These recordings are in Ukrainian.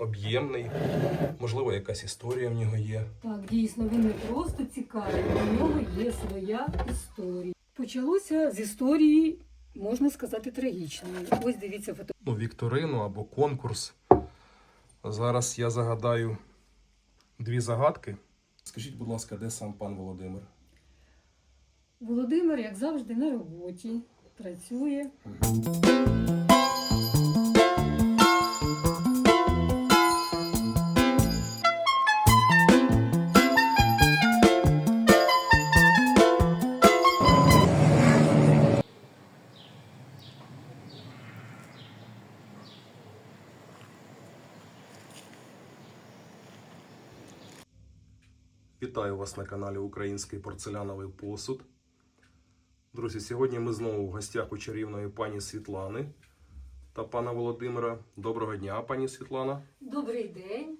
об'ємний. Можливо, якась історія в нього є. Так, дійсно, він не просто цікавий, у нього є своя історія. Почалося з історії, можна сказати, трагічної. Ось дивіться фото. Ну, вікторину або конкурс. Зараз я загадаю дві загадки. Скажіть, будь ласка, де сам пан Володимир? Володимир, як завжди, на роботі працює. Вітаю вас на каналі Український порцеляновий посуд. Друзі, сьогодні ми знову в гостях у чарівної пані Світлани та пана Володимира. Доброго дня, пані Світлана. Добрий день.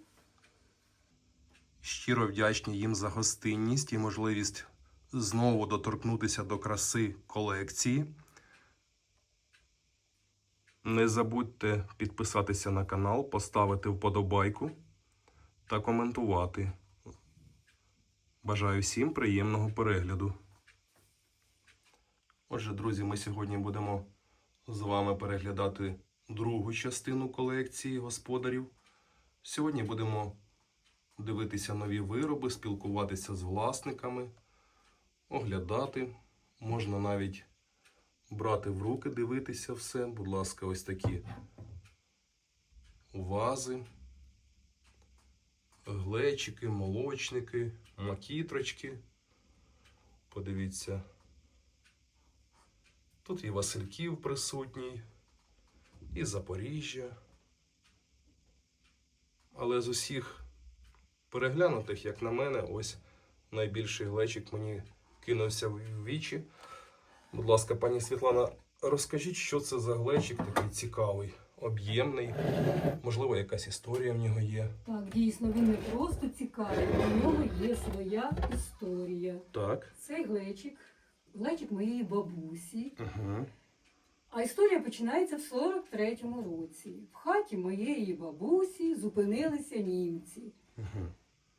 Щиро вдячні їм за гостинність і можливість знову доторкнутися до краси колекції. Не забудьте підписатися на канал, поставити вподобайку та коментувати. Бажаю всім приємного перегляду. Отже, друзі, ми сьогодні будемо з вами переглядати другу частину колекції господарів. Сьогодні будемо дивитися нові вироби, спілкуватися з власниками, оглядати. Можна навіть брати в руки, дивитися все. Будь ласка, ось такі вази, глечики, молочники, макітрочки. Подивіться. Тут і Васильків присутній, і Запоріжжя. Але з усіх переглянутих, як на мене, ось найбільший глечик мені кинувся в вічі. Будь ласка, пані Світлана, розкажіть, що це за глечик такий цікавий, об'ємний. Можливо, якась історія в нього є. Так, дійсно, він не просто цікавий, у нього є своя історія. Так. Цей глечик, глечик моєї бабусі. Угу. А історія починається в 43-му році. В хаті моєї бабусі зупинилися німці. Угу.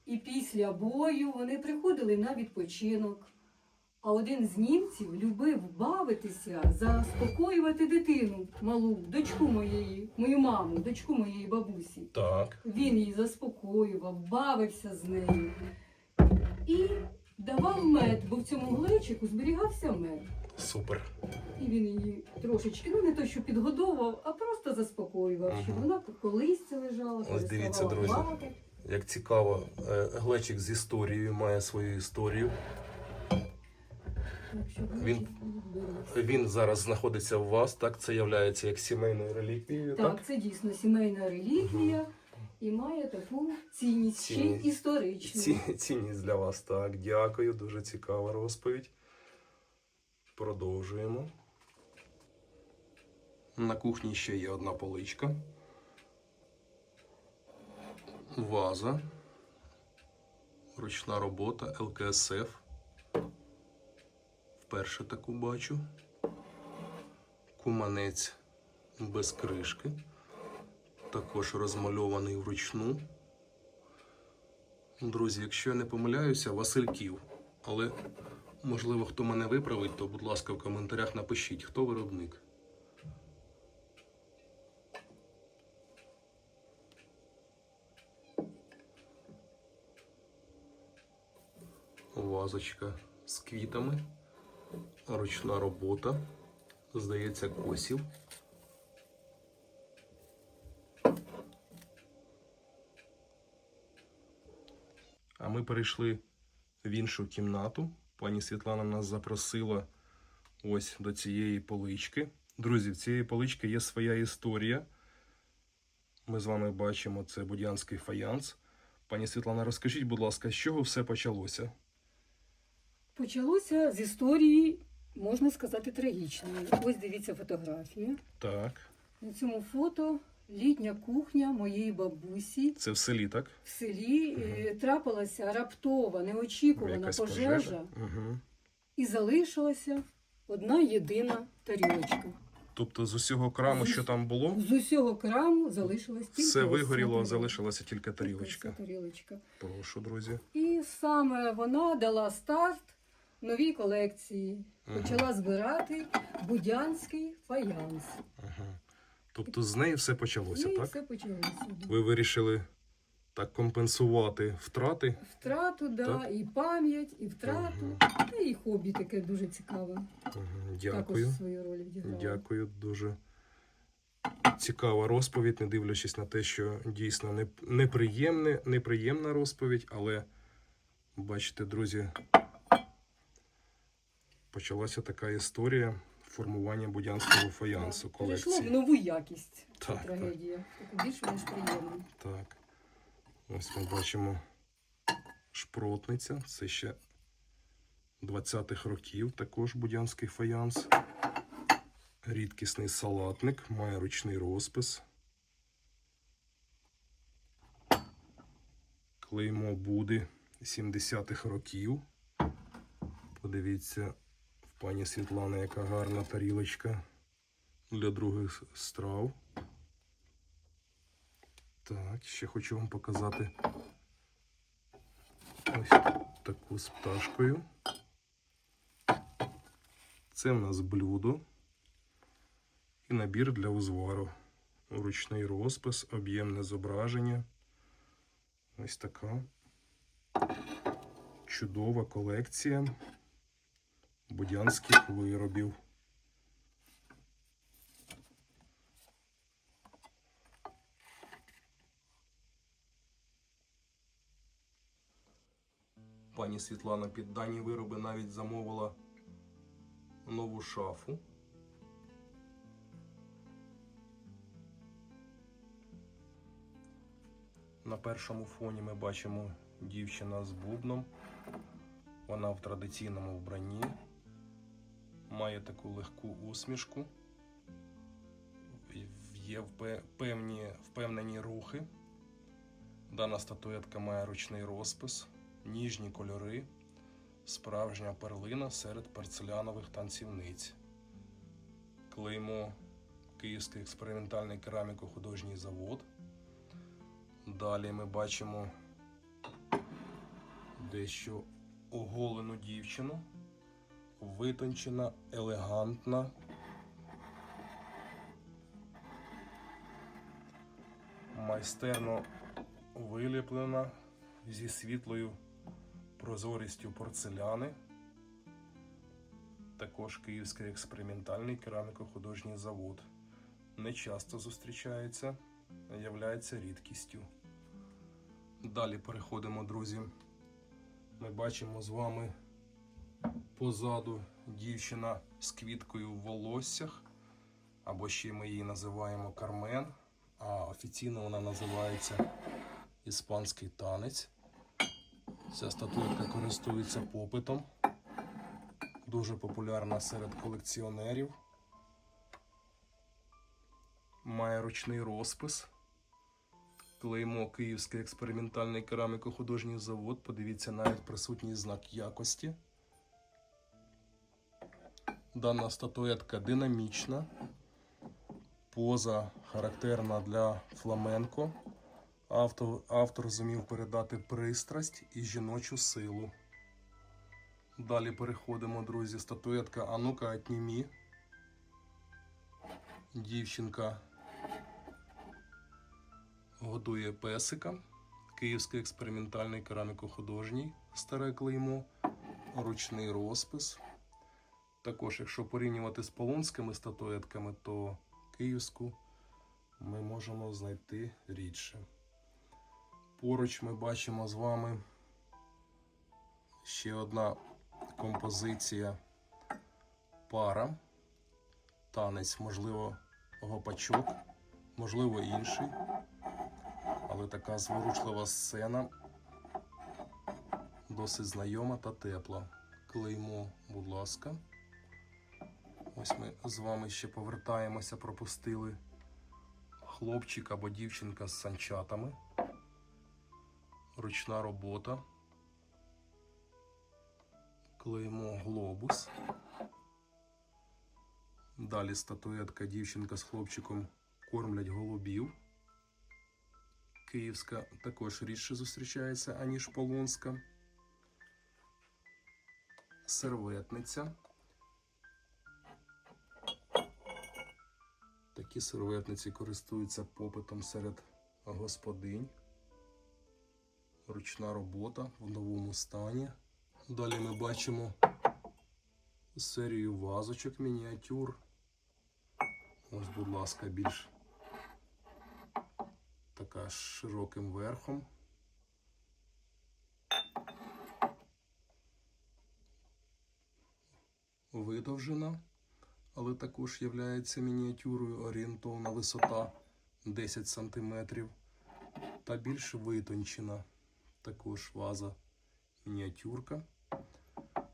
І після бою вони приходили на відпочинок. А один з німців любив бавитися, заспокоювати дитину, малу, дочку моєї, мою маму, дочку моєї бабусі. Так. Він її заспокоював, бавився з нею і давав мед, бо в цьому глечику зберігався мед. Супер. І він її трошечки, ну не то, що підгодовував, а просто заспокоював, щоб вона колись лежала, Ось дивіться, переставала друзі. плакати. Як цікаво, е, глечик з історією має свою історію. Він- Він зараз знаходиться у вас, так? Це є як сімейною реліквією, так? Так, це дійсно сімейна релігія і має таку цінність, ще й історичну. Ці, цінність для вас, так. Дякую, дуже цікава розповідь. Продовжуємо. На кухні ще є одна поличка. Ваза. Ручна робота ЛКСФ. Вперше таку бачу. Куманець без кришки. Також розмальований вручну. Друзі, якщо я не помиляюся, Васильків. Але можливо хто мене виправить, то будь ласка в коментарях напишіть, хто виробник. Вазочка з квітами. Ручна робота. Здається, косів. А ми перейшли в іншу кімнату. Пані Світлана нас запросила ось до цієї полички. Друзі, в цієї полички є своя історія. Ми з вами бачимо це будянський фаянс. Пані Світлана, розкажіть, будь ласка, з чого все почалося? Почалося з історії, можна сказати, трагічної. Ось дивіться фотографії. Так, На цьому фото літня кухня моєї бабусі це в селі, так? в селі е, трапилася раптова, неочікувана Якась пожежа, пожежа. Угу. і залишилася одна єдина тарілочка. Тобто з усього краму, що там було, З усього краму залишилась тільки все вигоріло, тарілка. залишилася тільки Тільки тарілочка. тарілочка. Прошу, друзі. І саме вона дала старт новій колекції. Почала збирати будянський фаянс. Ага. Тобто з неї все І почалося, так? все почалося. Ви вирішили так компенсувати втрати. Втрату, да, Так. і пам'ять, і втрату, та і хобі таке дуже цікаве. Ага, Також свою роль відіграло. Дякую, дуже цікава розповідь, не дивлячись на те, що дійсно не- неприємне, неприємна розповідь, але бачите, друзі, почалася така історія формування будянського фаянсу Перейшло в нову якість. Так, так. трагедія. Таку більш ніж приємну. Так. Ось ми бачимо шпротниця. Це ще 20-х років, також будянський фаянс. Рідкісний салатник, має ручний розпис. Клеймо Буди 70-х років. Подивіться, пані Світлани, яка гарна тарілочка для других страв. Так, ще хочу вам показати ось таку з пташкою. Це в нас блюдо і набір для узвару. Ручний розпис, об'ємне зображення. Ось така чудова колекція будянських виробів. Пані Світлана під дані вироби навіть замовила нову шафу. На першому фоні ми бачимо дівчина з бубном. Вона в традиційному вбранні, має таку легку усмішку, є певні, впевнені рухи. Дана статуетка має ручний розпис, ніжні кольори, справжня перлина серед порцелянових танцівниць. Клеймо Київський експериментальний кераміко-художній завод. Далі ми бачимо дещо оголену дівчину, витончена, елегантна. Майстерно виліплена зі світлою прозорістю порцеляни. Також Київський експериментальний кераміко-художній завод. Не часто зустрічається, являється рідкістю. Далі переходимо, друзі. Ми бачимо з вами позаду дівчина з квіткою в волоссях, або ще ми її називаємо Кармен, а офіційно вона називається Іспанський танець. Ця статуетка користується попитом, дуже популярна серед колекціонерів. Має ручний розпис. Клеймо Київський експериментальний кераміко-художній завод. Подивіться навіть присутній знак якості. Дана статуетка динамічна. Поза характерна для фламенко. Автор, автор зумів передати пристрасть і жіночу силу. Далі переходимо, друзі. Статуетка Анука Атнімі. Дівчинка годує песика. Київський експериментальний кераміко-художній старе клеймо, ручний розпис. Також, якщо порівнювати з полонськими статуетками, то київську ми можемо знайти рідше. Поруч ми бачимо з вами ще одна композиція пара. Танець, можливо, гопачок, можливо, інший. Але така зворучлива сцена досить знайома та тепла. Клеймо, будь ласка. Ось ми з вами ще повертаємося, пропустили хлопчик або дівчинка з санчатами. Ручна робота. Клеймо глобус. Далі статуетка дівчинка з хлопчиком кормлять голубів. Київська також рідше зустрічається, аніж полонська. Серветниця. Такі серветниці користуються попитом серед господинь. Ручна робота в новому стані. Далі ми бачимо серію вазочок мініатюр. Ось, будь ласка, більш така з широким верхом. Видовжена, але також є мініатюрою орієнтовна висота 10 см та більш витончена. Також ваза мініатюрка.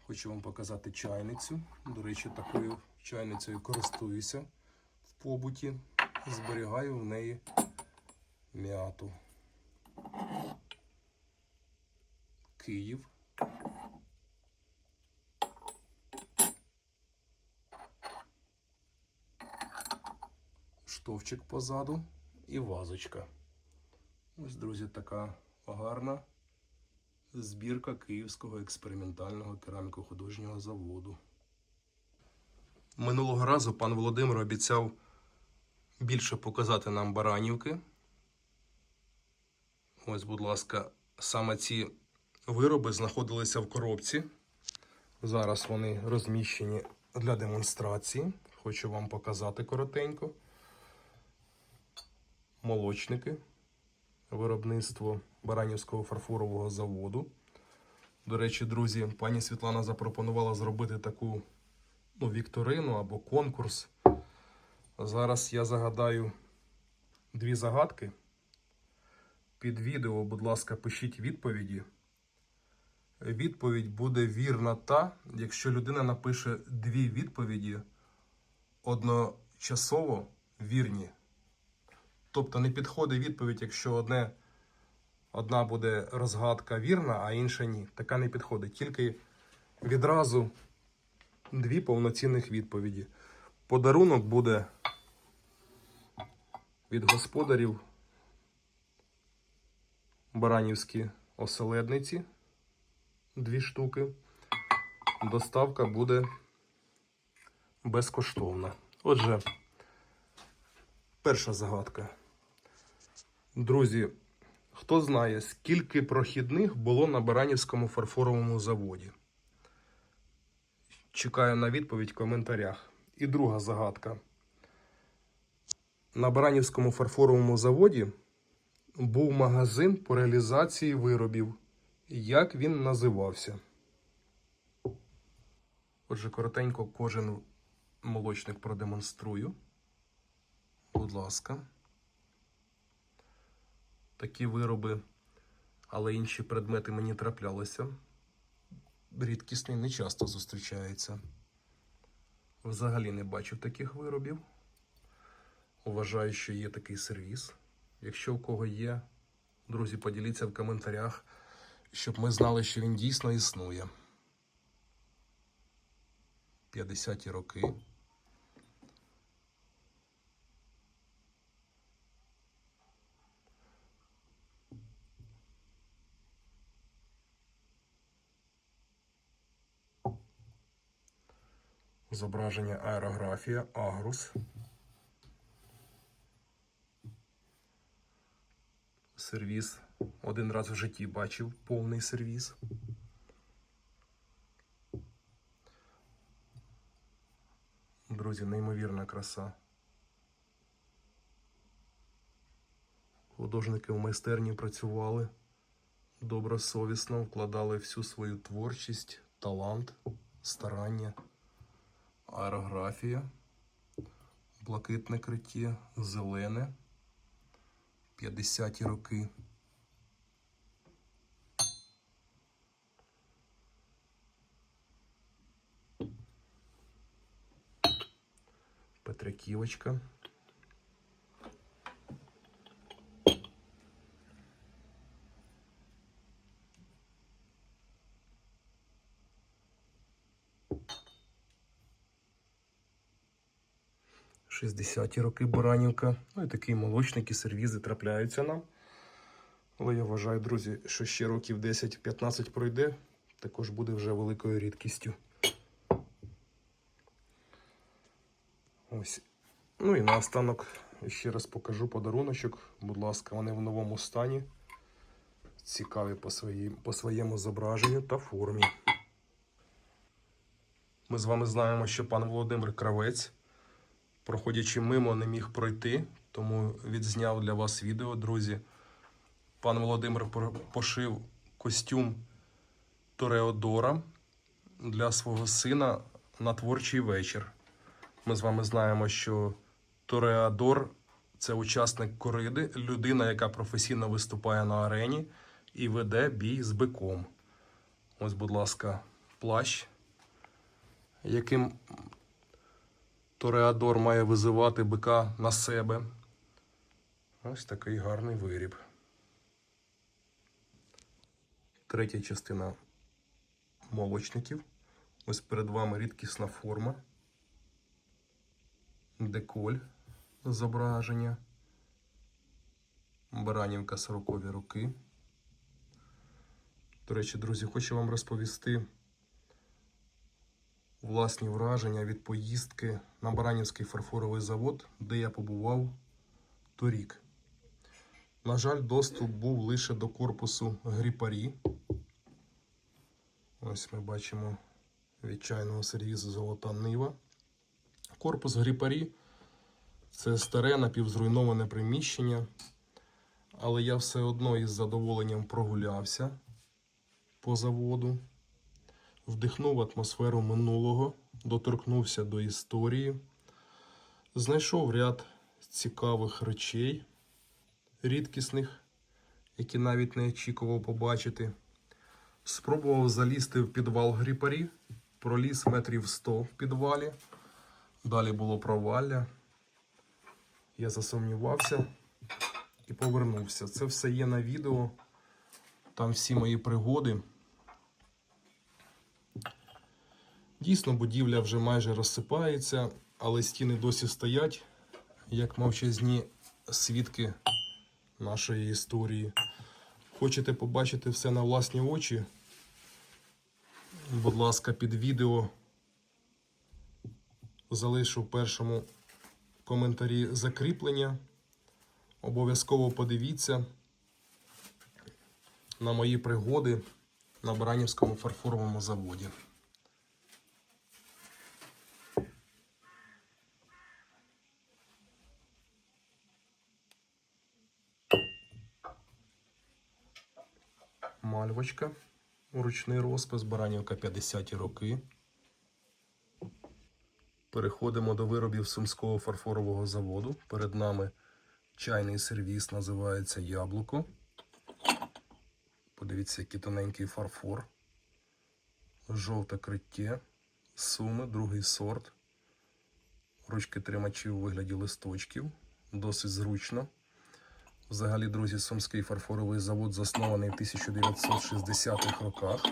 Хочу вам показати чайницю. До речі, такою чайницею користуюся в побуті. Зберігаю в неї м'яту. Київ. Штовчик позаду і вазочка. Ось, друзі, така гарна збірка Київського експериментального кераміко-художнього заводу. Минулого разу пан Володимир обіцяв більше показати нам баранівки. Ось, будь ласка, саме ці вироби знаходилися в коробці. Зараз вони розміщені для демонстрації. Хочу вам показати коротенько. Молочники виробництво Баранівського фарфорового заводу. До речі, друзі, пані Світлана запропонувала зробити таку ну, вікторину або конкурс. Зараз я загадаю дві загадки. Під відео, будь ласка, пишіть відповіді. Відповідь буде вірна та, якщо людина напише дві відповіді одночасово вірні. Тобто не підходить відповідь, якщо одне, одна буде розгадка вірна, а інша ні. Така не підходить. Тільки відразу дві повноцінних відповіді. Подарунок буде від господарів Баранівські оселедниці. Дві штуки. Доставка буде безкоштовна. Отже, перша загадка. Друзі, хто знає, скільки прохідних було на Баранівському фарфоровому заводі? Чекаю на відповідь в коментарях. І друга загадка. На Баранівському фарфоровому заводі був магазин по реалізації виробів. Як він називався? Отже, коротенько кожен молочник продемонструю. Будь ласка. Такі вироби, але інші предмети мені траплялися. Рідкісний не часто зустрічається. Взагалі не бачу таких виробів. Вважаю, що є такий сервіс. Якщо у кого є, друзі, поділіться в коментарях, щоб ми знали, що він дійсно існує. 50-ті роки. Зображення аерографія Агрус. Сервіс. Один раз в житті бачив повний сервіс. Друзі, неймовірна краса. Художники в майстерні працювали добросовісно, вкладали всю свою творчість, талант, старання, аерографія, блакитне криття, зелене, 50-ті роки. Петриківочка. 60-ті роки Баранівка. Ну і такі молочники, сервізи трапляються нам. Але я вважаю, друзі, що ще років 10-15 пройде, також буде вже великою рідкістю. Ось. Ну і наостанок ще раз покажу подаруночок. Будь ласка, вони в новому стані. Цікаві по, своїм, по своєму зображенню та формі. Ми з вами знаємо, що пан Володимир Кравець, проходячи мимо, не міг пройти, тому відзняв для вас відео, друзі. Пан Володимир пошив костюм Тореодора для свого сина на творчий вечір. Ми з вами знаємо, що Тореадор це учасник кориди, людина, яка професійно виступає на арені і веде бій з биком. Ось, будь ласка, плащ, яким Тореадор має визивати бика на себе. Ось такий гарний виріб. Третя частина молочників. Ось перед вами рідкісна форма. Деколь зображення. Баранівка 40 роки. До речі, друзі, хочу вам розповісти власні враження від поїздки на Баранівський фарфоровий завод, де я побував торік. На жаль, доступ був лише до корпусу гріпарі. Ось ми бачимо від чайного сервізу Золота Нива. Корпус гріпарі це старе напівзруйноване приміщення, але я все одно із задоволенням прогулявся по заводу, вдихнув атмосферу минулого, доторкнувся до історії, знайшов ряд цікавих речей, рідкісних, які навіть не очікував побачити. Спробував залізти в підвал гріпарі, проліз метрів 100 в підвалі. Далі було провалля. Я засумнівався і повернувся. Це все є на відео. Там всі мої пригоди. Дійсно, будівля вже майже розсипається, але стіни досі стоять, як мовчазні свідки нашої історії. Хочете побачити все на власні очі? Будь ласка, під відео залишу в першому коментарі закріплення. Обов'язково подивіться на мої пригоди на Баранівському фарфоровому заводі. Мальвочка. Ручний розпис, Баранівка 50-ті роки. Переходимо до виробів Сумського фарфорового заводу. Перед нами чайний сервіс називається Яблуко. Подивіться, який тоненький фарфор. Жовте криття. Суми, другий сорт. Ручки тримачі у вигляді листочків. Досить зручно. Взагалі, друзі, Сумський фарфоровий завод заснований в 1960-х роках.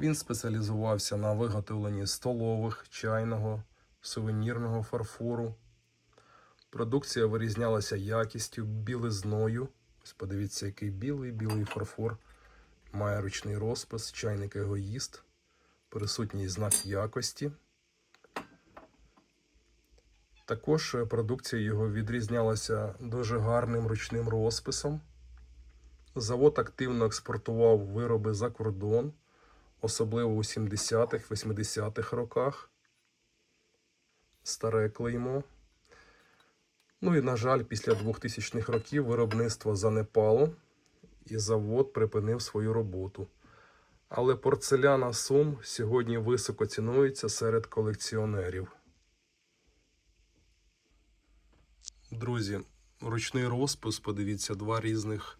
Він спеціалізувався на виготовленні столових, чайного, сувенірного фарфору. Продукція вирізнялася якістю, білизною. Ось подивіться, який білий, білий фарфор. Має ручний розпис, чайник егоїст, присутній знак якості. Також е, продукція його відрізнялася дуже гарним ручним розписом. Завод активно експортував вироби за кордон, особливо у 70-х, 80-х роках. Старе клеймо. Ну і, на жаль, після 2000-х років виробництво занепало і завод припинив свою роботу. Але порцеляна Сум сьогодні високо цінується серед колекціонерів. Друзі, ручний розпис, подивіться, два різних,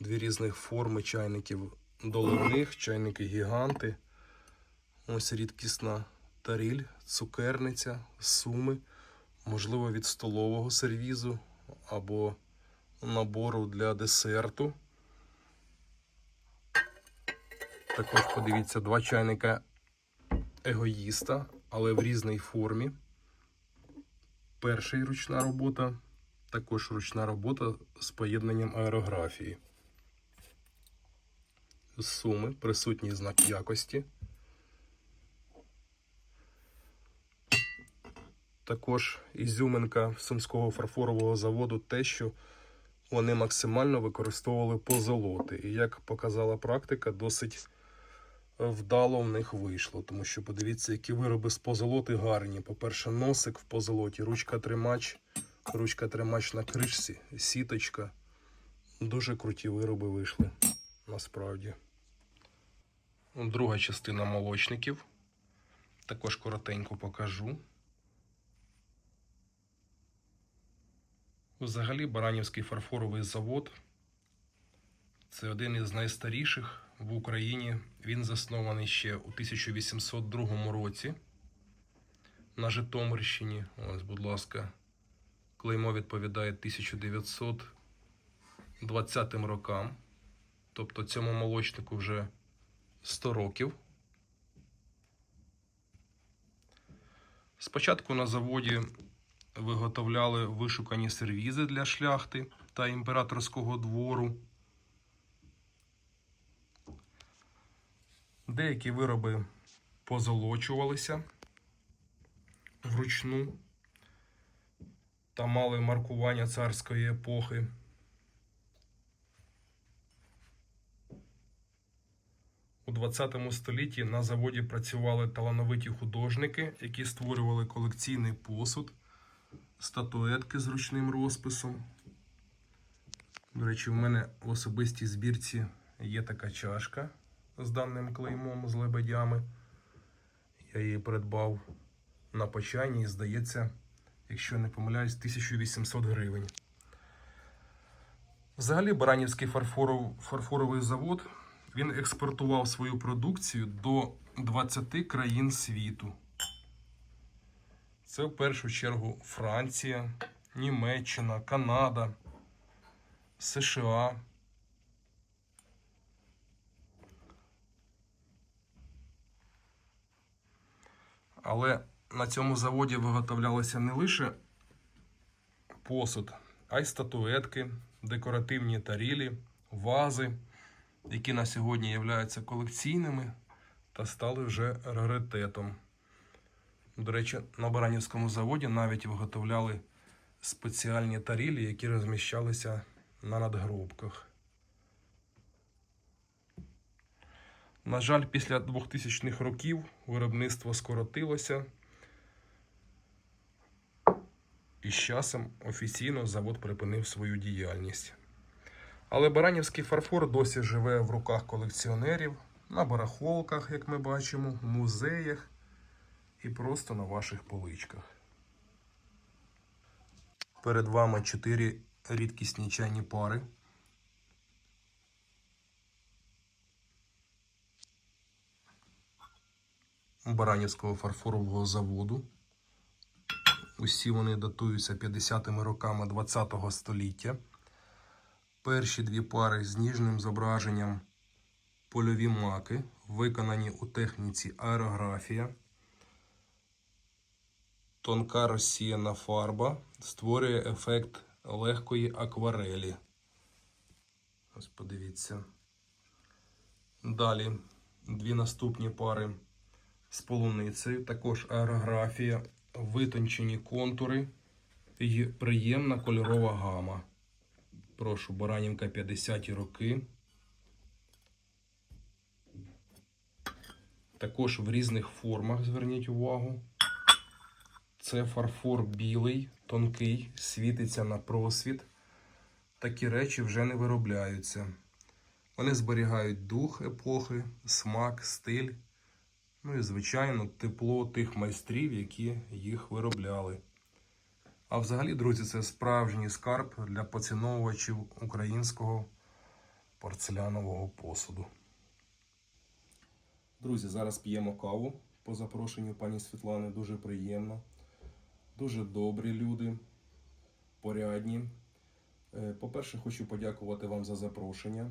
дві різних форми чайників доливних, чайники гіганти. Ось рідкісна таріль, цукерниця, суми, можливо, від столового сервізу або набору для десерту. Також подивіться два чайника егоїста, але в різній формі. Перший ручна робота, також ручна робота з поєднанням аерографії. Суми присутній знак якості. Також ізюминка сумського фарфорового заводу те, що вони максимально використовували позолоти. І як показала практика, досить вдало в них вийшло. Тому що подивіться, які вироби з позолоти гарні. По-перше, носик в позолоті, ручка тримач, ручка тримач на кришці, сіточка. Дуже круті вироби вийшли. Насправді. Друга частина молочників. Також коротенько покажу. Взагалі, Баранівський фарфоровий завод це один із найстаріших в Україні. Він заснований ще у 1802 році на Житомирщині. Ось, будь ласка, клеймо відповідає 1920 рокам. Тобто цьому молочнику вже 100 років. Спочатку на заводі виготовляли вишукані сервізи для шляхти та імператорського двору. Деякі вироби позолочувалися вручну та мали маркування царської епохи. У 20 столітті на заводі працювали талановиті художники, які створювали колекційний посуд, статуетки з ручним розписом. До речі, в мене в особистій збірці є така чашка з даним клеймом з лебедями. Я її придбав на почайні і, здається, якщо не помиляюсь, 1800 гривень. Взагалі, Баранівський фарфоров, фарфоровий завод він експортував свою продукцію до 20 країн світу. Це в першу чергу Франція, Німеччина, Канада, США. Але на цьому заводі виготовлялося не лише посуд, а й статуетки, декоративні тарілі, вази, які на сьогодні являються колекційними та стали вже раритетом. До речі, на Баранівському заводі навіть виготовляли спеціальні тарілі, які розміщалися на надгробках. На жаль, після 2000-х років виробництво скоротилося. І з часом офіційно завод припинив свою діяльність. Але Баранівський фарфор досі живе в руках колекціонерів, на барахолках, як ми бачимо, в музеях і просто на ваших поличках. Перед вами чотири рідкісні чайні пари. Баранівського фарфорового заводу. Усі вони датуються 50-ми роками 20-го століття. Перші дві пари з ніжним зображенням польові маки, виконані у техніці аерографія. Тонка розсіяна фарба створює ефект легкої акварелі. Ось подивіться. Далі дві наступні пари з полуницею, також аерографія, витончені контури і приємна кольорова гама. Прошу, Баранівка 50-ті роки. Також в різних формах зверніть увагу. Це фарфор білий, тонкий, світиться на просвіт. Такі речі вже не виробляються. Вони зберігають дух епохи, смак, стиль. Ну і, звичайно, тепло тих майстрів, які їх виробляли. А взагалі, друзі, це справжній скарб для поціновувачів українського порцелянового посуду. Друзі, зараз п'ємо каву по запрошенню пані Світлани. Дуже приємно. Дуже добрі люди, порядні. Е, По-перше, хочу подякувати вам за запрошення.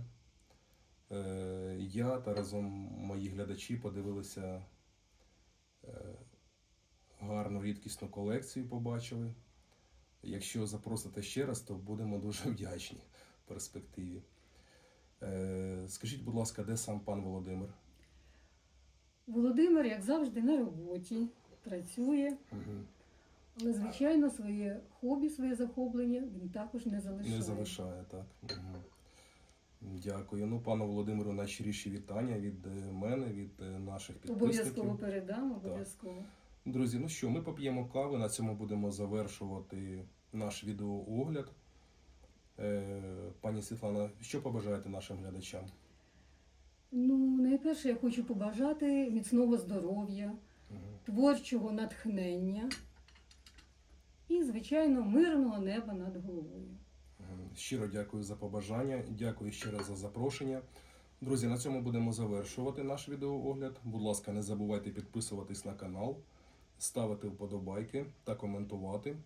Е, Я та разом мої глядачі подивилися е, гарну рідкісну колекцію, побачили. Якщо запросите ще раз, то будемо дуже вдячні в перспективі. Е, скажіть, будь ласка, де сам пан Володимир? Володимир, як завжди, на роботі працює, Мгм. але, звичайно, своє хобі, своє захоплення він також не залишає. Не залишає, так. Мгм. Дякую. Ну, пану Володимиру, найщиріші вітання від е, мене, від е, наших Обов'язково передам, обов'язково. Друзі, ну що, ми поп'ємо кави, на цьому будемо завершувати наш відеоогляд. Е, пані Світлана, що побажаєте нашим глядачам? Ну, найперше, я хочу побажати міцного здоров'я, Мгм. творчого натхнення і, звичайно, мирного неба над головою. Щиро дякую за побажання, дякую ще раз за запрошення. Друзі, на цьому будемо завершувати наш відеоогляд. Будь ласка, не забувайте підписуватись на канал, ставити вподобайки та коментувати.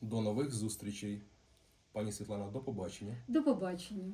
До нових зустрічей. Пані Світлана, до побачення. До побачення.